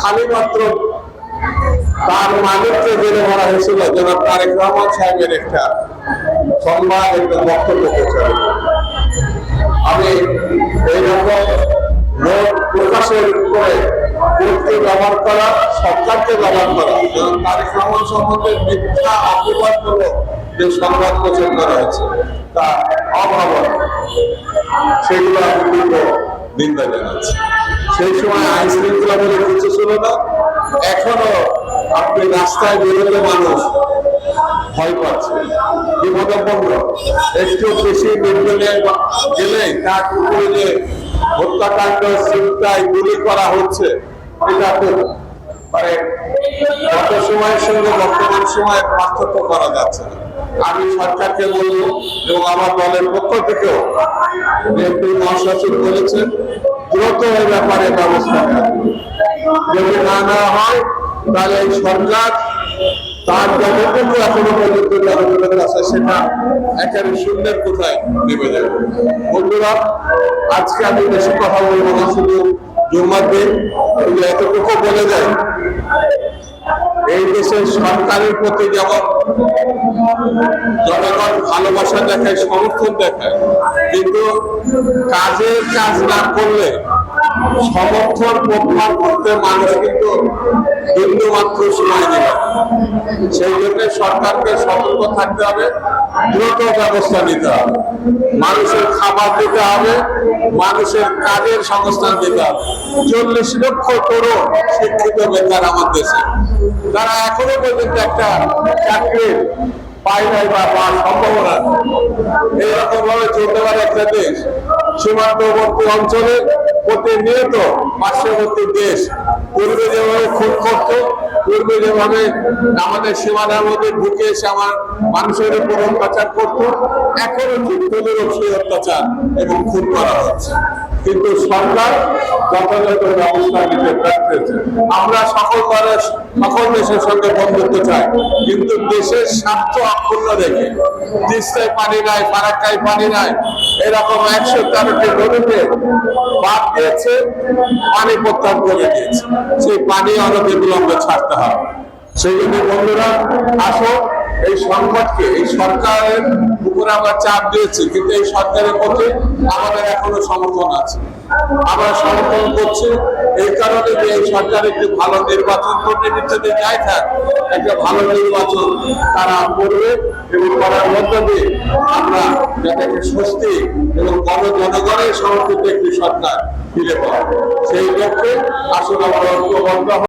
খালি মাত্র তার মালিককে জেলে মারা হয়েছিল যেন তারেক রহমান একটা সংবাদ, একটা বক্তব্য আমি এইরকম নোট প্রকাশের করে ব্যবহার করা সরকারকে ব্যবহার করা যেমন তারেক সম্বন্ধে মিথ্যা অপবাদমূলক যে সংবাদ প্রচার করা তা অভাবনা সেগুলো আমি নিন্দা জানাচ্ছি। সেই সময় আইন শৃঙ্খলা বলে কিছু ছিল না এখনও আপনি রাস্তায় বেরোলে মানুষ ভয় পাচ্ছে। বিপদাপন্ন একটু বেশি নির্দলীয় গেলে তার উপরে যে হত্যাকাণ্ড চিন্তায় গুলি করা হচ্ছে। এটা তো মানে গত সময়ের সঙ্গে বর্তমান সময়ের পার্থক্য করা যাচ্ছে না। আমি সরকারকে বলব এবং আমার দলের পক্ষ থেকেও বিএনপি মহাসচিব বলেছেন, দ্রুত এই ব্যাপারে ব্যবস্থা যদি না নেওয়া হয়, তাহলে এই সরকার তার যতটুকু এখনও পর্যন্ত জনগণের কাছে সেটা একেবারে শূন্যের কোথায় নেমে যাবে। বন্ধুরা, আজকে আমি বেশি কথা বলব না, শুধু জুম্মার দিন। এতটুকু বলে যায় এই দেশের সরকারের প্রতি যেমন জনগণ ভালোবাসা দেখায়, সমর্থন দেখায়, কিন্তু কাজের কাজ না করলে সমর্থন করতে মানুষ কিন্তু সেই সরকারকে সতর্ক থাকতে হবে, দ্রুত নিতে হবে। মানুষের খাবার দিতে হবে, মানুষের কাজের সংস্থান দিতে হবে। চল্লিশ লক্ষ তরুণ শিক্ষিত বেকার আমার দেশে। তারা এখনও পর্যন্ত একটা চাকরির নাই বা সম্ভাবনা। এইরকম ভাবে চলতে পারে একটা দেশ। সীমান্তবর্তী অঞ্চলে প্রতিনিয়ত পার্শ্ববর্তী দেশ পূর্বে যেভাবে খুন করতো, পূর্বে যেভাবে আমাদের সীমানার মধ্যে ঢুকে এসে আমার মানুষের উপর অত্যাচার করতো, এখনও সেই অত্যাচার এবং খুন করা হচ্ছে। কিন্তু সরকার যথাযথ ব্যবস্থা নিতে ব্যর্থ আমরা সকল দলের সকল দেশের সঙ্গে বন্ধুত্ব চাই, কিন্তু দেশের স্বার্থ অক্ষুণ্ণ রেখে, তিস্তায় পানি নাই, ফারাক্কায় পানি নাই এরকম একশো তেরোটি নদীতে বাদ দিয়েছে, পানি প্রত্যাহার করে দিয়েছে। সেই পানি অনতি বিলম্বে ছাড়তে হবে। সেই জন্য বন্ধুরা, আসো, এই সংকটকে, এই সরকারের উপরে আমরা চাপ দিয়েছি, কিন্তু এই সরকারের প্রতি আমাদের এখনও সমর্থন আছে। আমরা সমর্থন করছি। এই কারণে যে এই সরকার একটি ভালো নির্বাচন করতে যদি চাই থাক, একটা ভালো নির্বাচন তারা করবে এবং করার মধ্য দিয়ে আমরা যাতে একটি স্বস্তি এবং গণ জনগণের সমর্থিত একটি সরকার ফিরে পাবো। সেই লক্ষ্যে আসলে আমরা ঐক্যবদ্ধ